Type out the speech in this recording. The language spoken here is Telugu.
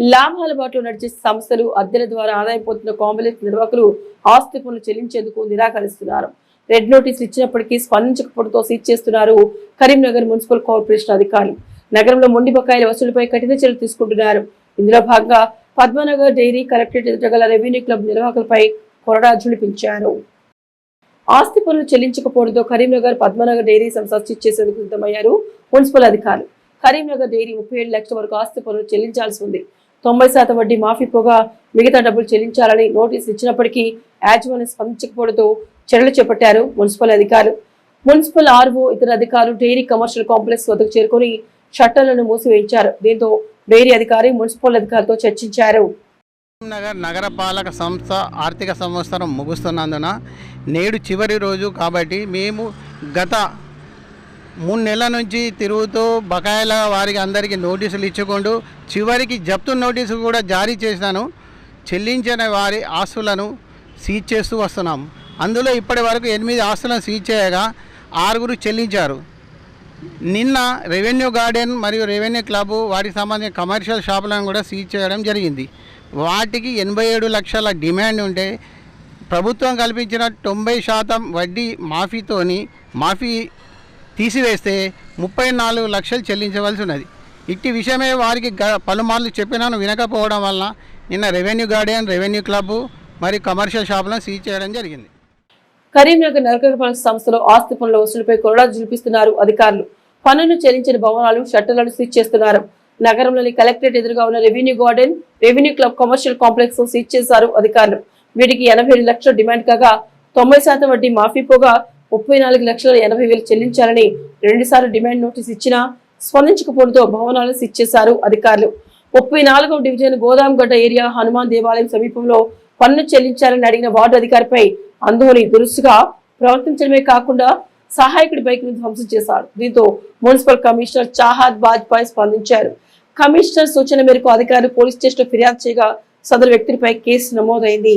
లాభాల బాటలో నడిచే సంస్థలు అద్దెల ద్వారా ఆదాయం పొందుతున్న కాంప్లెక్స్ నిర్వాహకులు ఆస్తి పనులు చెల్లించేందుకు నిరాకరిస్తున్నారు. రెడ్ నోటీసులు ఇచ్చినప్పటికీ స్పందించకపోవడంతో సీజ్ చేస్తున్నారు కరీంనగర్ మున్సిపల్ కార్పొరేషన్ అధికారులు. నగరంలో మొండి బకాయిల వసూలుపై కఠిన చర్యలు తీసుకుంటున్నారు. ఇందులో భాగంగా పద్మనగర్ డైరీ కలెక్టరేట్ ఎదుట గల రెవెన్యూ క్లబ్ నిర్వాహకులపై కొరడా జుడిపించారు ఆస్తి పనులు చెల్లించకపోవడంతో కరీంనగర్ పద్మనగర్ డైరీ సంస్థ సీజ్ చేసేందుకు సిద్ధమయ్యారు మున్సిపల్ అధికారులు. కరీంనగర్ డైరీ ముప్పై ఏడు లక్షల వరకు ఆస్తి పనులు చెల్లించాల్సి ఉంది. తొంభై శాతం వడ్డీ మాఫీ పోగా మిగతా డబ్బులు చెల్లించాలని నోటీసు ఇచ్చినప్పటికీ యాజమాన్యం స్పందించకపోవడంతో చర్యలు చేపట్టారు మున్సిపల్ అధికారులు. మున్సిపల్ ఆర్వో ఇతర అధికారులు డైరీ కమర్షియల్ కాంప్లెక్స్ వద్దకు చేరుకొని షట్టర్లను మూసివేయించారు. దీంతో డైరీ అధికారి మున్సిపల్ అధికారులతో చర్చించారు. నగర్ నగరపాలక సంస్థ ఆర్థిక సంవత్సరం ముగుస్తున్నందున నేడు చివరి రోజు కాబట్టి మేము గత మూడు నెలల నుంచి తిరుగుతూ బకాయిల వారికి అందరికీ నోటీసులు ఇచ్చుకుంటూ చివరికి జప్తు నోటీసు కూడా జారీ చేశాను చెల్లించిన వారి ఆస్తులను సీజ్ చేస్తూ వస్తున్నాం. అందులో ఇప్పటి వరకు ఎనిమిది ఆస్తులను సీజ్ చేయగా ఆరుగురు చెల్లించారు. నిన్న రెవెన్యూ గార్డెన్ మరియు రెవెన్యూ క్లబ్ వాటికి సంబంధించిన కమర్షియల్ షాపులను కూడా సీజ్ చేయడం జరిగింది. వాటికి ఎనభై ఏడు లక్షల డిమాండ్ ఉంటే ప్రభుత్వం కల్పించిన తొంభై శాతం వడ్డీ మాఫీతోని మాఫీ తీసివేస్తే ముప్పై నాలుగు లక్షలు చెల్లించవలసి ఉన్నది. ఇట్టి విషయమే వారికి గ పలుమార్లు చెప్పినాను వినకపోవడం వలన నిన్న రెవెన్యూ గార్డెన్ రెవెన్యూ క్లబ్ మరియు కమర్షియల్ షాపులను సీజ్ చేయడం జరిగింది. కరీంనగర్ నగరపాలక సంస్థలో ఆస్తి పనుల వసూలుపై కొరడా జులిపిస్తున్నారు అధికారులు. పన్నును చెల్లించిన భవనాలు షట్టర్లను సీజ్ చేస్తున్నారు. నగరంలోని కలెక్టరేట్ ఎదురుగా ఉన్న revenue garden revenue club commercial complex seize చేశారు అధికారులు. వీటికి ఎనభై ఏడు లక్షల డిమాండ్ కాగా తొంభై శాతం వడ్డీ మాఫీ పోగా ముప్పై నాలుగు లక్షల ఎనభై వేలు చెల్లించాలని రెండుసార్లు డిమాండ్ నోటీస్ ఇచ్చినా స్పందించకపోవడంతో భవనాలను సిచ్ చేశారు అధికారులు. ముప్పై నాలుగవ డివిజన్ గోదాంగడ్డ ఏరియా హనుమాన్ దేవాలయం సమీపంలో పన్ను చెల్లించాలని అడిగిన వార్డు అధికారిపై అందోని దురుసుగా ప్రవర్తించడమే కాకుండా సహాయకుడి బైక్ను ధ్వంసం చేశారు. దీంతో మున్సిపల్ కమిషనర్ చాహాద్ బాజ్పాయ్ స్పందించారు. కమిషనర్ సూచన మేరకు అధికారులు పోలీస్ స్టేషన్ ఫిర్యాదు చేయగా సదరు వ్యక్తిపై కేసు నమోదైంది.